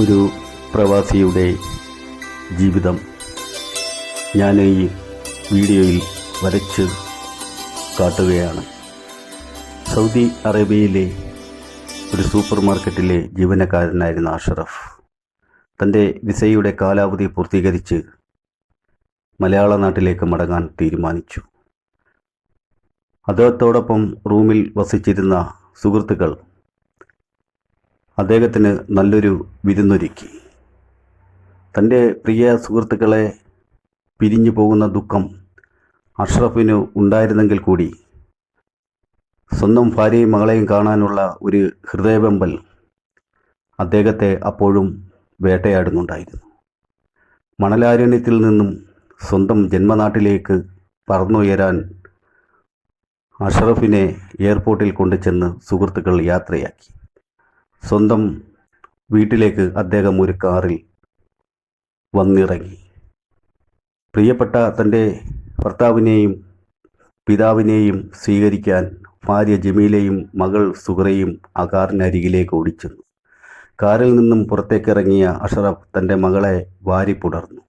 ഒരു പ്രവാസിയുടെ ജീവിതം ഞാൻ ഈ വീഡിയോയിൽ വരച്ച് കാട്ടുകയാണ്. സൗദി അറേബ്യയിലെ ഒരു സൂപ്പർ മാർക്കറ്റിലെ ജീവനക്കാരനായിരുന്ന അഷറഫ്. തന്റെ വിസയുടെ കാലാവധി പൂർത്തീകരിച്ച് മലയാള നാട്ടിലേക്ക് മടങ്ങാൻ തീരുമാനിച്ചു. അദ്ദേഹത്തോടൊപ്പം റൂമിൽ വസിച്ചിരുന്ന സുഹൃത്തുക്കൾ അദ്ദേഹത്തിന് നല്ലൊരു വിരുന്നൊരുക്കി. തന്റെ പ്രിയ സുഹൃത്തുക്കളെ പിരിഞ്ഞു പോകുന്ന ദുഃഖം അഷ്റഫിന് ഉണ്ടായിരുന്നെങ്കിൽ കൂടി സ്വന്തം ഭാര്യയും മകളെയും കാണാനുള്ള ഒരു ഹൃദയവെമ്പൽ അദ്ദേഹത്തെ അപ്പോഴും വേട്ടയാടുന്നുണ്ടായിരുന്നു. മണലാരണ്യത്തിൽ നിന്നും സ്വന്തം ജന്മനാട്ടിലേക്ക് പറന്നുയരാൻ അഷറഫിനെ എയർപോർട്ടിൽ കൊണ്ടുചെന്ന് സുഹൃത്തുക്കൾ യാത്രയാക്കി. സ്വന്തം വീട്ടിലേക്ക് അദ്ദേഹം ഒരു കാറിൽ വന്നിറങ്ങി. പ്രിയപ്പെട്ട തന്റെ ഭർത്താവിനെയും പിതാവിനെയും സ്വീകരിക്കാൻ ഭാര്യ ജമീലയും മകൾ സുഹറയും ആ കാറിനരികിലേക്ക് ഓടിച്ചെന്നു. കാറിൽ നിന്നും പുറത്തേക്കിറങ്ങിയ അഷറഫ് തന്റെ മകളെ വാരി പുണർന്നു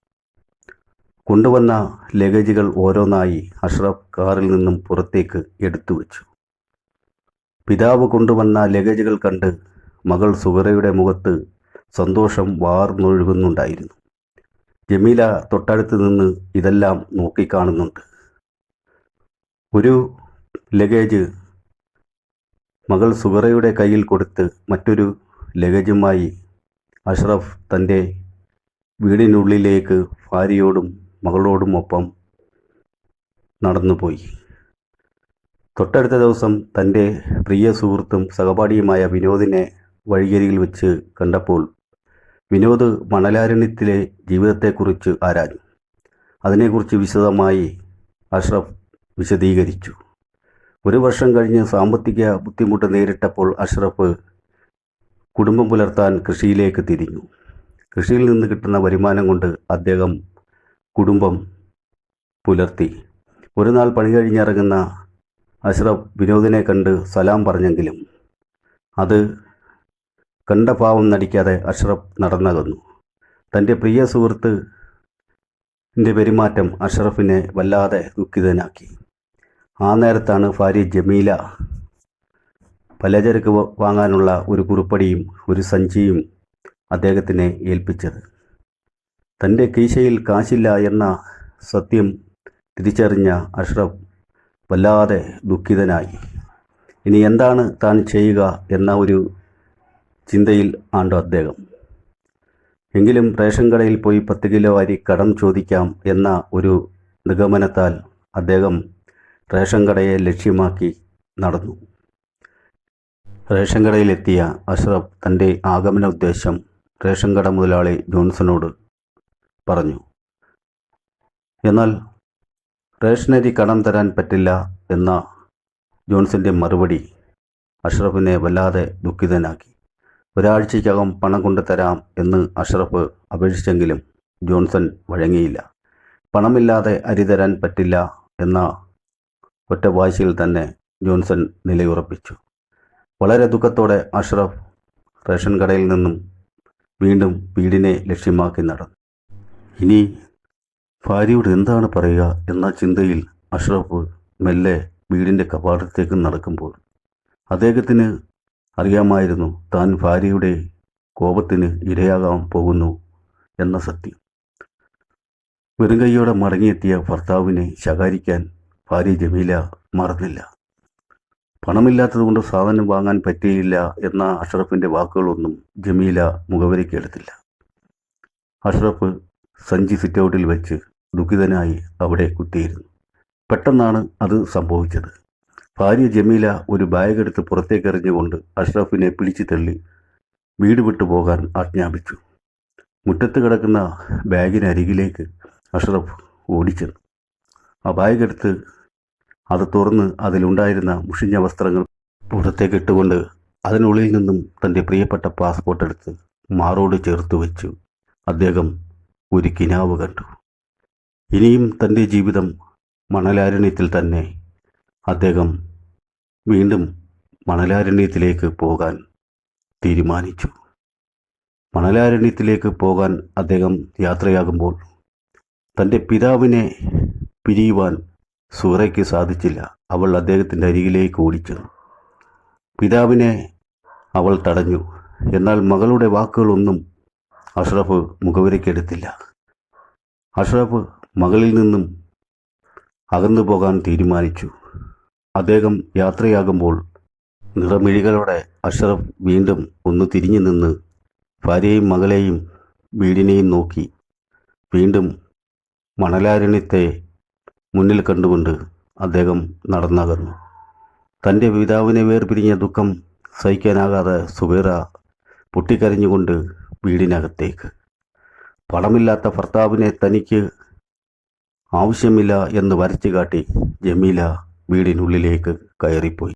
കൊണ്ടുവന്ന ലഗേജുകൾ ഓരോന്നായി അഷ്റഫ് കാറിൽ നിന്നും പുറത്തേക്ക് എടുത്തു വച്ചു പിതാവ് കൊണ്ടുവന്ന ലഗേജുകൾ കണ്ട് മകൾ സുഹറയുടെ മുഖത്ത് സന്തോഷം വാർന്നൊഴുകുന്നുണ്ടായിരുന്നു. ജമീല തൊട്ടടുത്ത് നിന്ന് ഇതെല്ലാം നോക്കിക്കാണുന്നുണ്ട്. ഒരു ലഗേജ് മകൾ സുഹറയുടെ കയ്യിൽ കൊടുത്ത് മറ്റൊരു ലഗേജുമായി അഷ്റഫ് തന്റെ വീടിനുള്ളിലേക്ക് ഭാര്യയോടും മകളോടുമൊപ്പം നടന്നുപോയി. തൊട്ടടുത്ത ദിവസം തന്റെ പ്രിയ സുഹൃത്തും സഹപാഠിയുമായ വിനോദിനെ വഴിയരികിൽ വെച്ച് കണ്ടപ്പോൾ വിനോദ് മണലാരണ്യത്തിലെ ജീവിതത്തെക്കുറിച്ച് ആരാഞ്ഞു. അതിനെക്കുറിച്ച് വിശദമായി അഷ്റഫ് വിശദീകരിച്ചു. ഒരു വർഷം കഴിഞ്ഞ് സാമ്പത്തിക ബുദ്ധിമുട്ട് നേരിട്ടപ്പോൾ അഷ്റഫ് കുടുംബം പുലർത്താൻ കൃഷിയിലേക്ക് തിരിഞ്ഞു. കൃഷിയിൽ നിന്ന് കിട്ടുന്ന വരുമാനം കൊണ്ട് അദ്ദേഹം കുടുംബം പുലർത്തി. ഒരു നാൾ പണി കഴിഞ്ഞിറങ്ങുന്ന അഷ്റഫ് വിനോദിനെ കണ്ട് സലാം പറഞ്ഞെങ്കിലും അത് കണ്ട ഭാവം നടിക്കാതെ അഷ്റഫ് നടന്നകന്നു. തന്റെ പ്രിയ സുഹൃത്ത് പെരുമാറ്റം അഷ്റഫിനെ വല്ലാതെ ദുഃഖിതനാക്കി. ആ നേരത്താണ് ഭാര്യ ജമീല പലചരക്ക് വാങ്ങാനുള്ള ഒരു കുറിപ്പടിയും ഒരു സഞ്ചിയും അദ്ദേഹത്തിനെ ഏൽപ്പിച്ചത്. തന്റെ കീശയിൽ കാശില്ല എന്ന സത്യം തിരിച്ചറിഞ്ഞ അഷ്റഫ് വല്ലാതെ ദുഃഖിതനായി. ഇനി എന്താണ് താൻ ചെയ്യുക എന്ന ഒരു ചിന്തയിൽ ആണ്ടു അദ്ദേഹം. എങ്കിലും റേഷൻ കടയിൽ പോയി പത്ത് കിലോ അരി കടം ചോദിക്കാം എന്ന ഒരു നിഗമനത്താൽ അദ്ദേഹം റേഷൻ കടയെ ലക്ഷ്യമാക്കി നടന്നു. റേഷൻ കടയിലെത്തിയ അഷ്റഫ് തന്റെ ആഗമന ഉദ്ദേശം റേഷൻ കട മുതലാളി ജോൺസണോട് പറഞ്ഞു. എന്നാൽ റേഷനരി കടം തരാൻ പറ്റില്ല എന്ന ജോൺസിന്റെ മറുപടി അഷ്റഫിനെ വല്ലാതെ ദുഃഖിതനാക്കി. ഒരാഴ്ചയ്ക്കകം പണം കൊണ്ടുതരാം എന്ന് അഷ്റഫ് അപേക്ഷിച്ചെങ്കിലും ജോൺസൺ വഴങ്ങിയില്ല. പണമില്ലാതെ അരി തരാൻ പറ്റില്ല എന്ന ഒറ്റ വാശിയിൽ തന്നെ ജോൺസൺ നിലയുറപ്പിച്ചു. വളരെ ദുഃഖത്തോടെ അഷ്റഫ് റേഷൻ കടയിൽ നിന്നും വീണ്ടും വീടിനെ ലക്ഷ്യമാക്കി നടന്നു. ഇനി ഭാര്യയോട് എന്താണ് പറയുക എന്ന ചിന്തയിൽ അഷ്റഫ് മെല്ലെ വീടിന്റെ കവാടത്തേക്ക് നടക്കുമ്പോൾ അദ്ദേഹത്തിന് അറിയാമായിരുന്നു. താൻ ഭാര്യയുടെ കോപത്തിന് ഇരയാകാൻ പോകുന്നു എന്ന സത്യം. വെറും കൈയോടെ മടങ്ങിയെത്തിയ ഭർത്താവിനെ ശകാരിക്കാൻ ഭാര്യ ജമീല മറന്നില്ല. പണമില്ലാത്തതുകൊണ്ട് സാധനം വാങ്ങാൻ പറ്റിയില്ല എന്ന അഷറഫിന്റെ വാക്കുകളൊന്നും ജമീല മുഖവരിക്കെടുത്തില്ല അഷറഫ് സഞ്ചി സിറ്റൗട്ടിൽ വെച്ച് ദുഃഖിതനായി അവിടെ കുത്തിയിരുന്നു. പെട്ടെന്നാണ് അത് സംഭവിച്ചത്. ഭാര്യ ജമീല ഒരു ബാഗ് എടുത്ത് പുറത്തേക്ക് എറിഞ്ഞുകൊണ്ട് അഷ്റഫിനെ പിടിച്ചു തള്ളി. വീട് വിട്ടു പോകാൻ ആജ്ഞാപിച്ചു. മുറ്റത്ത് കിടക്കുന്ന ബാഗിനരികിലേക്ക് അഷ്റഫ് ഓടിച്ചെന്നു. ആ ബാഗ് എടുത്ത് അത് തുറന്ന് അതിലുണ്ടായിരുന്ന മുഷിഞ്ഞ വസ്ത്രങ്ങൾ പുറത്തേക്ക് ഇട്ടുകൊണ്ട് അതിനുള്ളിൽ നിന്നും തന്റെ പ്രിയപ്പെട്ട പാസ്പോർട്ട് എടുത്ത് മാറോട് ചേർത്ത് വെച്ചു. അദ്ദേഹം ഒരു കിനാവ് കണ്ടു. ഇനിയും തന്റെ ജീവിതം മണലാരണ്യത്തിൽ തന്നെ അദ്ദേഹം വീണ്ടും മണലാരണ്യത്തിലേക്ക് പോകാൻ തീരുമാനിച്ചു. മണലാരണ്യത്തിലേക്ക് പോകാൻ അദ്ദേഹം യാത്രയാകുമ്പോൾ തന്റെ പിതാവിനെ പിരിയുവാൻ സൂറയ്ക്ക് സാധിച്ചില്ല. അവൾ അദ്ദേഹത്തിന്റെ അരികിലേക്ക് ഓടിച്ചെന്നു പിതാവിനെ അവൾ തടഞ്ഞു. എന്നാൽ മകളുടെ വാക്കുകളൊന്നും അഷ്റഫ് മുഖവരയ്ക്കെടുത്തില്ല. അഷ്റഫ് മകളിൽ നിന്നും അകന്നു പോകാൻ തീരുമാനിച്ചു. അദ്ദേഹം യാത്രയാകുമ്പോൾ നിറമിഴികളോടെ അഷറഫ് വീണ്ടും ഒന്ന് തിരിഞ്ഞു നിന്ന് ഭാര്യയും മകളെയും വീടിനെയും നോക്കി. വീണ്ടും മണലാരണ്യത്തെ മുന്നിൽ കണ്ടുകൊണ്ട് അദ്ദേഹം നടന്നകന്നു. തന്റെ പിതാവിനെ വേർപിരിഞ്ഞ ദുഃഖം സഹിക്കാനാകാതെ സുബൈറ പൊട്ടിക്കരഞ്ഞുകൊണ്ട് വീടിനകത്തേക്ക്. പണമില്ലാത്ത ഭർത്താവിനെ തനിക്ക് ആവശ്യമില്ല എന്ന് വരച്ചു കാട്ടി ജമീല വീടിനുള്ളിലേക്ക് കയറിപ്പോയി.